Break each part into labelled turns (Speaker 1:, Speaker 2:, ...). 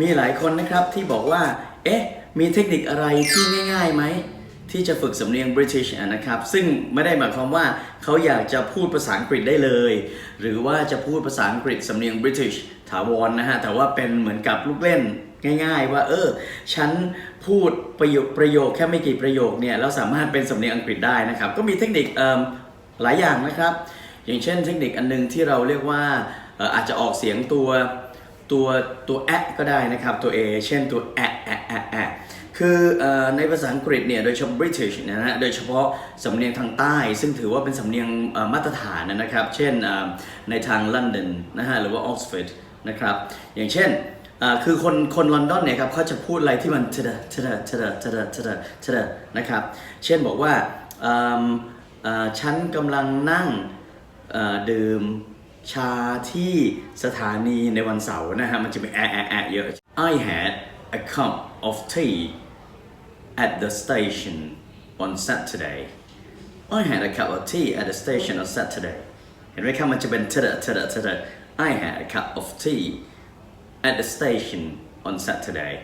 Speaker 1: มีหลายคนนะครับที่บอกว่า เอ๊ะ มีเทคนิคอะไรที่ง่ายๆไหม ที่จะฝึกสำเนียง British นะครับ ซึ่งไม่ได้หมายความว่าเขาอยากจะพูดภาษาอังกฤษได้เลย หรือว่าจะพูดภาษาอังกฤษสำเนียง British ถาวรนะฮะ แต่ว่าเป็นเหมือนกับลูกเล่นง่ายๆ ว่า เออ ฉันพูดประโยคประโยคแค่ไม่กี่ประโยคเนี่ยแล้วสามารถเป็นสำเนียงอังกฤษได้นะครับ ก็มีเทคนิคหลายอย่างนะครับ อย่างเช่นเทคนิคอันหนึงที่เราเรียกว่าอาจจะออกเสียงตัวตัวตัวแอะก็ได้นะครับตัว A เช่นตัวแอะแอะแอะแอะคือในภาษาอังกฤษเนี่ยโดยเฉพาะ British นนะฮะโดยเฉพาะสำเนียงทางใต้ ซึ่งถือว่าเป็นสำเนียงมาตรฐานนะครับ เช่นในทางลอนดอนนะฮะหรือว่าออกซฟอร์ดนะครับอย่างเช่นคือคนคนลอนดอนเนี่ยครับเขาจะพูดอะไรที่มันเทดเทดเทดเทดเทดเทดนะครับเช่นบอกว่าฉันกำลังนั่ง ดื่มชาที่สถานีในวันเสาร์นะฮะมันจะมีแอะแอะแอะเยอะ I had a cup of tea at the station on Saturday I had a cup of tea at the station on Saturday เห็นไหมครับมันจะเป็นเทเดเทเดเทเด I had a cup of tea at the station on Saturday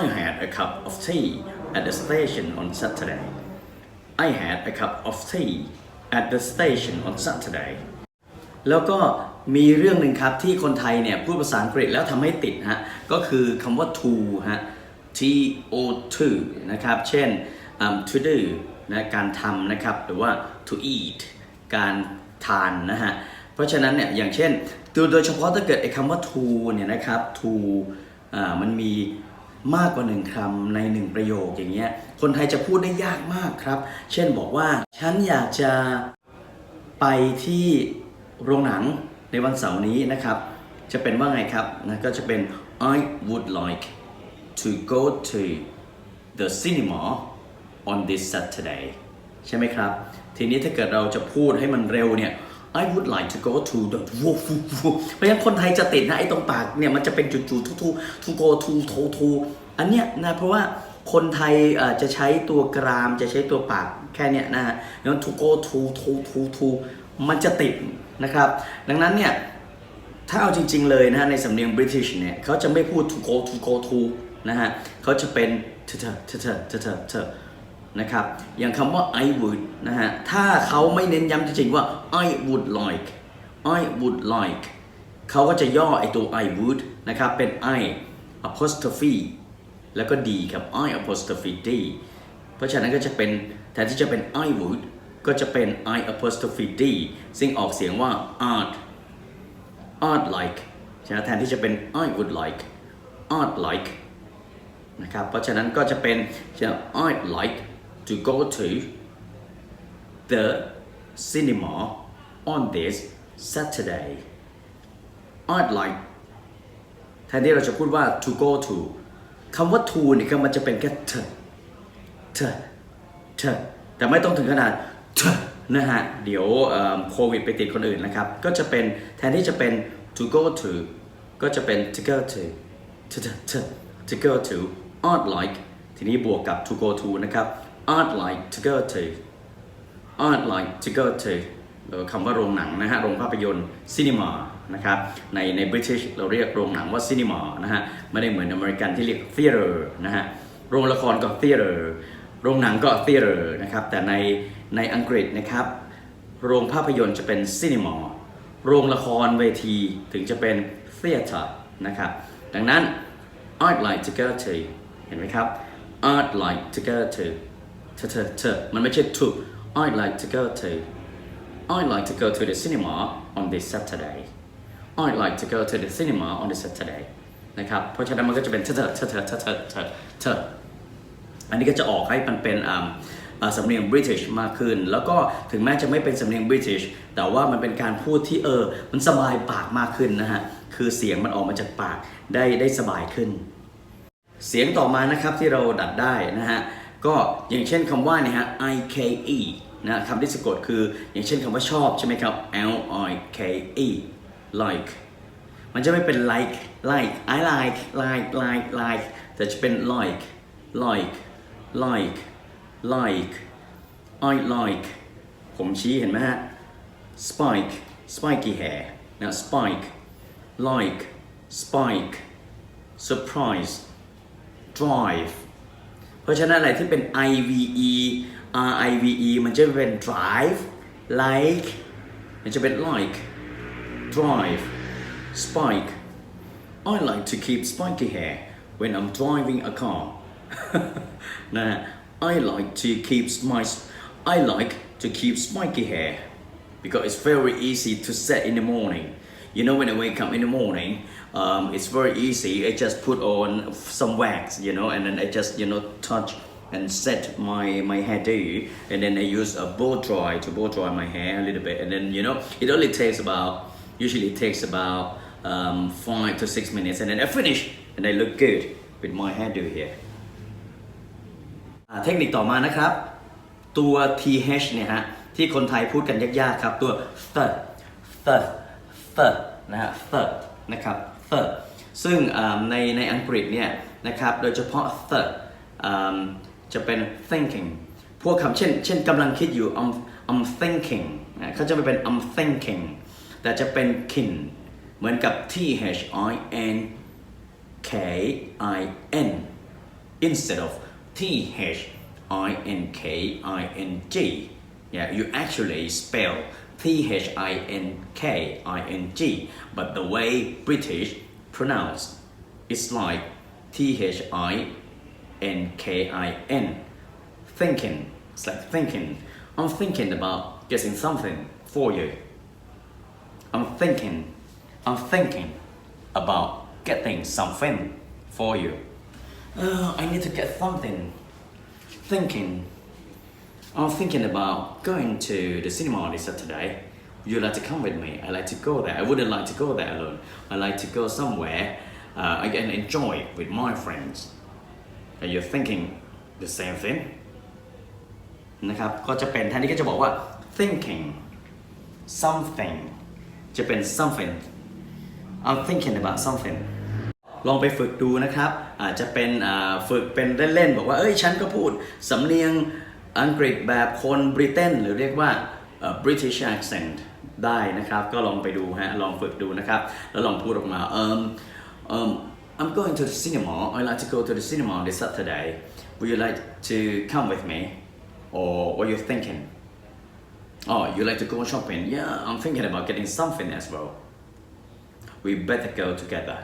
Speaker 1: I had a cup of tea at the station on Saturday I had a cup of tea at the station on Saturday แล้วก็มีเรื่องหนึ่งครับที่คนไทยเนี่ยพูดภาษาอังกฤษแล้วทำให้ติดฮะก็คือคำว่า to ฮะ t o to นะครับ เช่นอืม to do นะการทำนะครับ หรือว่า to eat การทานนะฮะ เพราะฉะนั้นเนี่ยอย่างเช่นโดยเฉพาะถ้าเกิดไอ้คำว่า to เนี่ยนะครับ to อ่ามันมี มากกว่าหนึ่งคำในหนึ่งประโยคอย่างเงี้ยคนไทยจะพูดได้ยากมากครับ เช่นบอกว่า ฉันอยากจะไปที่โรงหนังในวันเสาร์นี้นะครับ จะเป็นว่าไงครับนะก็จะเป็น I would like to go to the cinema on this Saturday ใช่ไหมครับ ทีนี้ถ้าเกิดเราจะพูดให้มันเร็วเนี่ย I would like to go to the เพราะฉะนั้นคนไทยจะติดนะไอ้ตรงปากเนี่ยมันจะเป็นจุดๆ to to to go to to to อันเนี้ยนะเพราะว่าคนไทยเอ่อจะใช้ตัวกรามจะใช้ตัวปากแค่เนี้ยนะฮะแล้ว to go to to to to มันจะติดนะครับ ดังนั้นเนี่ยถ้าเอาจริง ๆ เลยนะฮะในสำเนียง British เนี่ยเขาจะไม่พูด to go to go to นะฮะเขาจะเป็น t t t t t t t นะครับอย่างคำว่า I would นะฮะถ้าเขาไม่เน้นย้ำจริงๆว่า I would like I would like เขาก็จะย่อไอตัว I would นะครับเป็น I apostrophe แล้วก็ D ครับ I apostrophe D เพราะฉะนั้นก็จะเป็นแทนที่จะเป็น I would ก็จะเป็น I apostrophe D ซึ่งออกเสียงว่า art art like ใช่ไหมแทนที่จะเป็น I would like art like นะครับ เพราะฉะนั้นก็จะเป็นจะ I'd like to go to the cinema on this Saturday I'd like แทนที่เราจะพูดว่า to go to คำว่า to นี่ก็มันจะเป็นแค่ t t t แต่ไม่ต้องถึงขนาด t นะฮะ เดี๋ยวโควิดไปติดคนอื่นนะครับ ก็จะเป็นแทนที่จะเป็น to go to ก็จะเป็น to go to to to to to go to I'd like ทีนี้บวกกับ to go to นะครับ I'd like to go to I'd like to go to คำว่าโรงหนังนะฮะ โรงภาพยนตร์ cinema นะครับ ในใน British เราเรียกโรงหนังว่า cinema นะฮะ ไม่ได้เหมือนอเมริกันที่เรียก theater นะฮะ โรงละครก็ theater โรงหนังก็ theater นะครับ แต่ในในอังกฤษนะครับ โรงภาพยนตร์จะเป็น cinema โรงละครเวทีถึงจะเป็น theater นะครับ ดังนั้น I'd like to go to เห็นไหมครับ I'd like to go to เธอเธอเธอมันไม่ใช่ to I'd like to go to I'd like to go to the cinema on this Saturday I'd like to go to the cinema on this Saturday นะครับ เพราะฉะนั้นมันก็จะเป็นเธอเธอเธอเธอเธอเธอเธออันนี้ก็จะออกให้มันเป็นอ่าสำเนียงบริเตนมากขึ้น แล้วก็ถึงแม้จะไม่เป็นสำเนียงบริเตนแต่ว่ามันเป็นการพูดที่เออ มันสบายปากมากขึ้นนะฮะ คือเสียงมันออกมาจากปากได้ได้สบายขึ้น เสียงต่อมานะครับที่เราดัดได้นะฮะ ก็อย่างเช่นคำว่าเนี่ยฮะ I K E นะคำที่สะกดคืออย่างเช่นคำว่าชอบใช่ไหมครับ L I K E like มันจะไม่เป็น like like I like like like like แต่จะเป็น like like like like I like ผมชี้เห็นไหมฮะ spike spiky hair นะ spike like spike surprise drive เพราะฉะนั้นอะไรที่เป็น IVE RIVE มันจะเป็น drive like มันจะเป็น like drive spike I like to keep spiky hair when I'm driving a car นะฮะ I like to keep my I like to keep spiky hair because it's very easy to set in the morning you know when I wake up in the morning um, it's very easy I just put on some wax you know and then I just you know touch and set my my hairdo and then I use a blow dry to blow dry my hair a little bit and then you know it only takes about usually it takes about um, five to six minutes and then I finish and I look good with my hairdo here อ่าเทคนิคต่อมานะครับ ตัว th เนี่ยฮะ ที่คนไทยพูดกันยากๆครับ ตัว th th t นะฮะ th นะครับ th ซึ่งในในอังกฤษเนี่ยนะครับโดยเฉพาะ th อ่าจะเป็น thinking พวกคำเช่นเช่นกำลังคิดอยู่ I'm I'm thinking นะเขาจะไม่เป็น I'm thinking แต่จะเป็น kin เหมือนกับ th i n k i n instead of T H I N K I N G. Yeah, you actually spell T H I N K I N G, but the way British pronounce it's like T H I N K I N. Thinking. It's like thinking. I'm thinking about getting something for you. I'm thinking. I'm thinking about getting something for you. Uh, I need to get something. Thinking. I'm thinking about going to the cinema this Saturday. Would you like to come with me? I like to go there. I wouldn't like to go there alone. I like to go somewhere uh, I can enjoy with my friends. Are you thinking the same thing? นะครับ ก็จะเป็นแทนที่ก็จะบอกว่า thinking something จะเป็น something I'm thinking about something ลองไปฝึกดูนะครับ อาจจะเป็นอ่าฝึกเป็นเล่นๆ บอกว่า เอ้ย ฉันก็พูดสำเนียง อังกฤษแบบคนบริเตนหรือเรียกว่า British accent ได้นะครับ ก็ลองไปดูฮะ ลองฝึกดูนะครับ แล้วลองพูดออกมา um, um, I'm going to the cinema I like to go to the cinema this Saturday Would you like to come with me or what you thinking Oh you like to go shopping Yeah I'm thinking about getting something as well We better go together